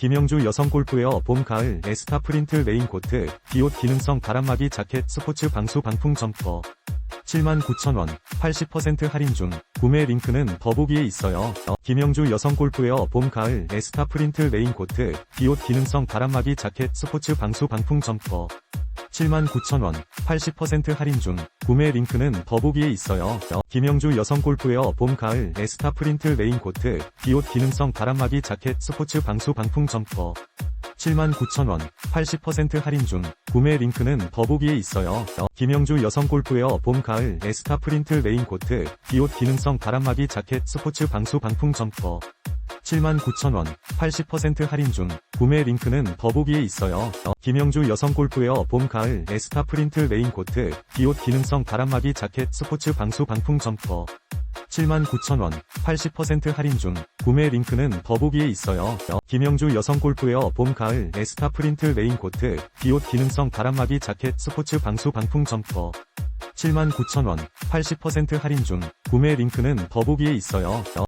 김영주 여성 골프웨어 봄 가을 에스타 프린트 레인 코트 비옷 기능성 바람막이 자켓 스포츠 방수 방풍 점퍼. 79,000원 80% 할인 중. 구매 링크는 더보기에 있어요. 어, 김영주 여성 골프웨어 봄 가을 에스타 프린트 레인 코트 비옷 기능성 바람막이 자켓 스포츠 방수 방풍 점퍼 79,000원 80% 할인 중 구매 링크는 더보기에 있어요. 어, 김영주 여성 골프웨어 봄 가을 에스타 프린트 레인코트 비옷 기능성 바람막이 자켓 스포츠 방수 방풍 점퍼 79,000원 80% 할인 중 구매 링크는 더보기에 있어요. 어, 김영주 여성 골프웨어 봄 가을 에스타 프린트 레인코트 비옷 기능성 바람막이 자켓 스포츠 방수 방풍 점퍼 79,000원 80% 할인 중 구매 링크는 더보기에 있어요. 어, 김영주 여성 골프웨어 봄 가을 에스타 프린트 레인코트 비옷 기능성 바람막이 자켓 스포츠 방수 방풍 점퍼 79,000원 80% 할인 중 구매 링크는 더보기에 있어요. 어, 김영주 여성 골프웨어 봄 가을 에스타 프린트 레인코트 비옷 기능성 바람막이 자켓 스포츠 방수 방풍 점퍼 79,000원 80% 할인 중 구매 링크는 더보기에 있어요. 어,